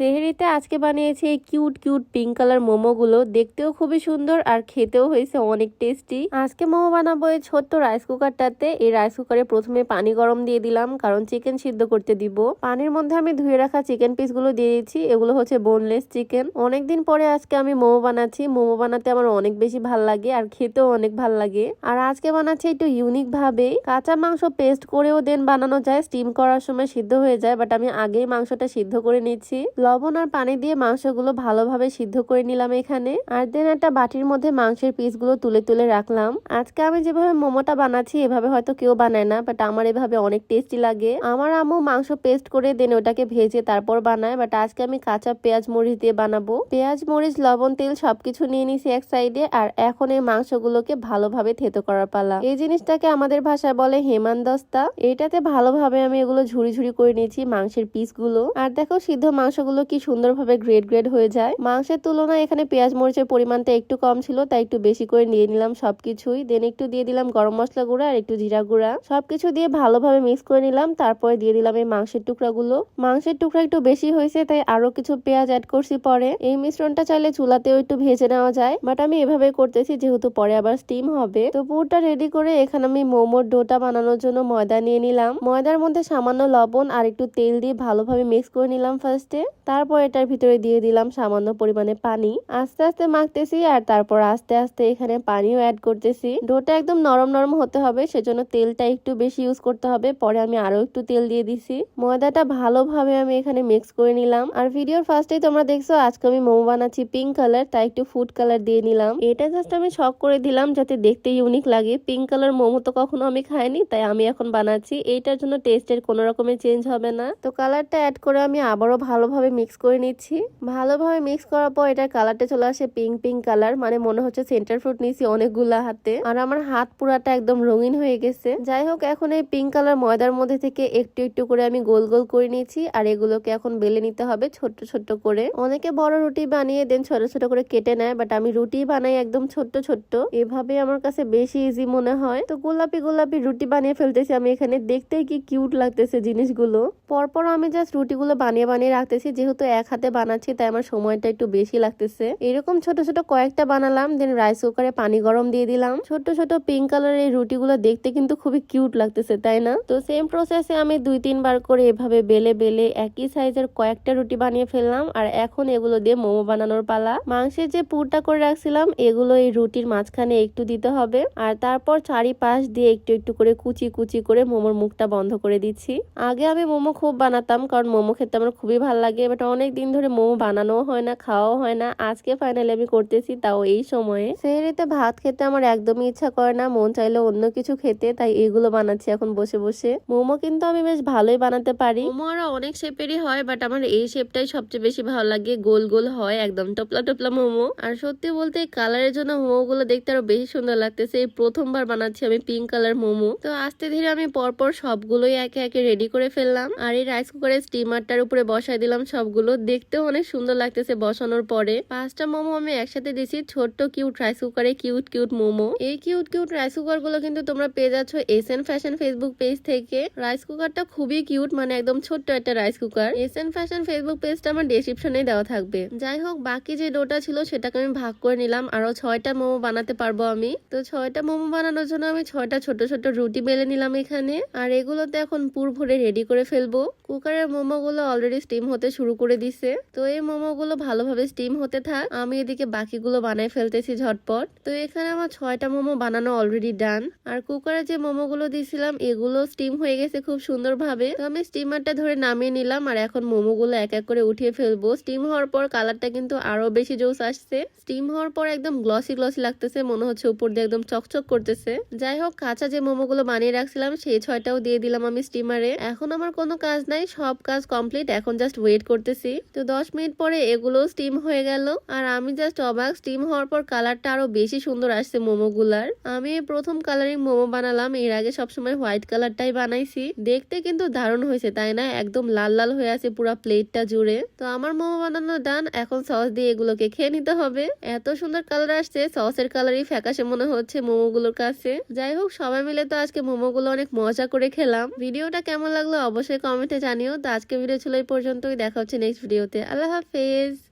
সেহেরিতে আজকে বানিয়েছি এই কিউট কিউট পিঙ্ক কালার মোমোগুলো। দেখতেও খুবই সুন্দর আর খেতেও হয়েছে অনেক টেস্টি আজকে মোমো বানাবো এই ছোট্ট রাইস কুকারটাতে এই রাইস কুকারে প্রথমে পানি গরম দিয়ে দিলাম, কারণ চিকেন সিদ্ধ করতে দিব। পানির মধ্যে আমি ধুয়ে রাখা চিকেন পিসগুলো দিয়ে দিচ্ছি এগুলো হচ্ছে বোনলেস চিকেন অনেকদিন পরে আজকে আমি মোমো বানাচ্ছি। মোমো বানাতে আমার অনেক বেশি ভালো লাগে আর খেতেও অনেক ভালো লাগে। আর আজকে বানাচ্ছি একটু ইউনিক ভাবে কাঁচা মাংস পেস্ট করেও দেন বানানো যায় স্টিম করার সময় সিদ্ধ হয়ে যায় বাট আমি আগেই মাংসটা সিদ্ধ করে নিচ্ছি। লবণ আর পানি দিয়ে মাংসগুলো ভালোভাবে সিদ্ধ করে নিলাম এখানে। আর দেন একটা বাটির মধ্যে মাংসের পিসগুলো তুলে তুলে রাখলাম। আজকে আমি যেভাবে মোমোটা বানাচ্ছি, এভাবে হয়তো কেউ বানায় না বাট আমার এভাবে অনেক টেস্টি লাগে। আমার আম্মু মাংস পেস্ট করে দেন ওটাকে ভেজে তারপর বানায় বাট আজকে আমি কাঁচা পেঁয়াজ মরিচ দিয়ে বানাবো। পেঁয়াজ, মরিচ, লবণ, তেল সবকিছু নিয়ে নিছি এক সাইডে আর এখন এই মাংসগুলোকে ভালোভাবে থেতো করার পালা। এই জিনিসটাকে আমাদের ভাষায় বলে হেমানদস্তা। এটাতে ভালোভাবে আমি এগুলো ঝুড়ি ঝুড়ি করে নিয়েছি মাংসের পিসগুলো আর দেখো সিদ্ধ মাংসগুলো কি সুন্দরভাবে গ্রেড গ্রেড হয়ে যায়? মাংসের তুলনায় এখানে পেঁয়াজ মরিচের পরিমাণটা একটু কম ছিল, তাই একটু বেশি করে নিয়ে নিলাম সবকিছুই। দেন একটু দিয়ে দিলাম গরম মশলা গুঁড়া আর একটু জিরা গুঁড়া। সবকিছু দিয়ে ভালোভাবে মিক্স করে নিলাম, তারপরে দিয়ে দিলাম এই মাংসের টুকরাগুলো। মাংসের টুকরা একটু বেশি হয়েছে, তাই আরও কিছু পেঁয়াজ অ্যাড করছি পরে। এই মিশ্রণটা চাইলে চুলাতেও একটু ভেজে নেওয়া যায় বাট আমি এভাবে করতেছি যেহেতু পরে আবার স্টিম হবে। তো পুরটা রেডি করে এখানে আমি মোমোর ডোটা বানানোর জন্য ময়দা নিয়ে নিলাম। ময়দার মধ্যে সামান্য লবণ আর একটু তেল দিয়ে ভালোভাবে মিক্স করে নিলাম ফার্স্টে তারপর এটার ভিতরে দিয়ে দিলাম সামান্য পরিমাণে পানি। আস্তে আস্তে মাখতেছি আর তারপর আস্তে আস্তে এখানে পানিও অ্যাড করতেছি। ডোটা একদম নরম নরম হতে হবে, সেজন্য তেলটা একটু বেশি ইউজ করতে হবে। পরে আমি আরও একটু তেল দিয়ে দিছি। ময়দাটা ভালোভাবে আমি এখানে মিক্স করে নিলাম। আর ভিডিওর ফার্স্টেই তোমরা দেখছ, আজকে আমি মোমো বানাচ্ছি পিঙ্ক কালার তাই একটু ফুড কালার দিয়ে নিলাম। এটা জাস্ট আমি শখ করে দিলাম যাতে দেখতে ইউনিক লাগে। পিঙ্ক কালার মোমো তো কখনো আমি খাইনি, তাই আমি এখন বানাচ্ছি। এইটার জন্য টেস্টের কোনো রকমের চেঞ্জ হবে না। তো কালারটা অ্যাড করে আমি আবারও ভালোভাবে মিক্স করে নিচ্ছি। ভালোভাবে মিক্স করার পর এটার কালারটা চলে আসে পিঙ্ক পিঙ্ক কালার মানে মনে হচ্ছে সেন্টার ফ্রুট নিয়েছি অনেকগুলা হাতে। আর আমার হাত পুরাটা একদম রঙিন হয়ে গেছে। যাই হোক, এখন এই পিঙ্ক কালার ময়দার মধ্যে থেকে একটু একটু করে আমি গোল গোল করে নিয়েছি, আর এগুলোকে এখন বেলে নিতে হবে ছোট্ট ছোট্ট করে। অনেকে বড় রুটি বানিয়ে দেন, ছোট ছোট করে কেটে নেয় বাট আমি রুটি বানাই একদম ছোট্ট ছোট্ট। এভাবে আমার কাছে বেশি ইজি মনে হয়। তো গোলাপি গোলাপি রুটি বানিয়ে ফেলতেছি আমি এখানে। দেখতে কি কিউট লাগতেছে জিনিসগুলো। পরপর আমি জাস্ট রুটিগুলো বানিয়ে বানিয়ে রাখতেছি, যেহেতু এক হাতে বানাচ্ছি, তাই আমার সময়টা একটু বেশি লাগতেছে। এরকম ছোট ছোট কয়েকটা বানালাম দেন রাইস কুকারে পানি গরম দিয়ে দিলাম। ছোট ছোট পিঙ্ক কালারের এই রুটিগুলো দেখতে কিন্তু খুবই কিউট লাগতেছে, তাই না? তো সেম প্রসেসে আমি দুই, তিনবার করে এভাবে বেলে বেলে একই সাইজের কয়েকটা রুটি বানিয়ে ফেললাম, আর এখন এগুলো দিয়ে মোমো বানানোর পালা। মাংসের যে পুরটা করে রাখছিলাম, এগুলো এই রুটির মাঝখানে একটু দিতে হবে, আর তারপর চারিপাশ দিয়ে একটু একটু করে কুচি কুচি করে মোমোর মুখটা বন্ধ করে দিচ্ছি। আগে আমি মোমো খুব বানাতাম, কারণ মোমো খেতে আমার খুবই ভালো লাগে বাট অনেক দিন ধরে মোমো বানানো হয় না খাওয়াও হয় না। আজকে ফাইনালি আমি করতেছি তাও এই সময়ে। সেহরিতে ভাত খেতে আমার একদমই ইচ্ছা করে না মন চাইলে অন্য কিছু খেতে তাই এগুলো বানাচ্ছি এখন বসে বসে। মোমো কিন্তু আমি বেশ ভালোই বানাতে পারি। মোমো আরও অনেক শেপেরই হয় বাট আমার এই শেপটাই সবচেয়ে বেশি ভালো লাগে। গোল গোল হয় একদম টপলা টপলা মোমো। আর সত্যি বলতে কালারের জন্য মোমো গুলো দেখতে আরও বেশি সুন্দর লাগতেছে। এই প্রথমবার বানাচ্ছি আমি পিঙ্ক কালার মোমো। তো আস্তে ধীরে আমি পরপর সবগুলোই একে একে রেডি করে ফেললাম। আর এই রাইস কুকারের স্টিমারটার উপরে বসাই দিলাম সবগুলো দেখতেও অনেক সুন্দর লাগতেছে বসানোর পরে। পাঁচটা মোমো আমি একসাথে দিছি ছোট্ট কিউট রাইস কুকারে কিউট কিউট মোমো। এই কিউট কিউট রাইস কুকারগুলো কিন্তু তোমরা পেয়ে যাচ্ছ S N fashion Facebook page থেকে। রাইস কুকারটা খুবই কিউট মানে একদম ছোট্ট একটা rice cooker S N fashion Facebook পেজটা আমার ডেসক্রিপশনে দেওয়া থাকবে। যাই হোক, বাকি যে ডোটা ছিল সেটাকে আমি ভাগ করে নিলাম। আরও ছয়টা মোমো বানাতে পারব আমি। তো ছয়টা মোমো বানানোর জন্য আমি ছয়টা ছোট ছোট রুটি বেলে নিলাম এখানে। আর এগুলোতে এখন পুর ভরে রেডি করে ফেলব। কুকারের মোমো গুলো অলরেডি স্টিম হতে শুরু করে দিছে। তো এই মোমো গুলো ভালোভাবে স্টিম হতে থাক। আমি এদিকে বাকিগুলো বানাই ফেলতেছি ঝটপট। তো এখানে আমার ছয়টা মোমো বানানো অলরেডি ডান আর কুকারে যে মোমো গুলো দিয়েছিলাম এগুলো স্টিম হয়ে গেছে খুব সুন্দর ভাবে তো আমি স্টিমারটা ধরে নামিয়ে নিলাম আর এখন মোমো গুলো এক এক করে উঠিয়ে ফেলব। স্টিম হওয়ার পর কালারটা কিন্তু আরও বেশি জোস আসছে। স্টিম হওয়ার পর একদম গ্লসি গ্লসি লাগতেছে। মনে হচ্ছে উপর দিয়ে একদম চকচক করতেছে। যাই হোক, কাঁচা যে মোমো গুলো বানিয়ে রাখছিলাম, সেই ছয়টাও দিয়ে দিলাম আমি স্টিমারে এখন আমার কোনো কাজ নাই, সব কাজ কমপ্লিট এখন জাস্ট ওয়েট করতেছি। তো দশ মিনিট পরে এগুলো স্টিম হয়ে গেল। আর আমি জাস্ট অবাক স্টিম হওয়ার পর কালারটা আরও বেশি সুন্দর আসছে মোমো গুলার আমি প্রথম কালারিং মোমো বানালাম, এর আগে সবসময় হোয়াইট কালারটাই বানাইছি। দেখতে কিন্তু দারুণ হয়েছে, তাই না? একদম লাল লাল হয়ে আছে পুরো প্লেটটা জুড়ে। তো আমার মোমো বানানো ডান এখন সস দিয়ে এগুলোকে খেয়ে নিতে হবে। এত সুন্দর কালার আসছে সসের কালারই ফ্যাকাশে মনে হচ্ছে মোমো গুলোর কাছে। যাই হোক, সবাই মিলে তো আজকে মোমো গুলো অনেক মজা করে খেলাম। ভিডিওটা কেমন লাগল অবশ্যই কমেন্টে জানিও। তো আজকে ভিডিও ছিল এই পর্যন্তই, দেখা to next video. videote. Allah Hafiz.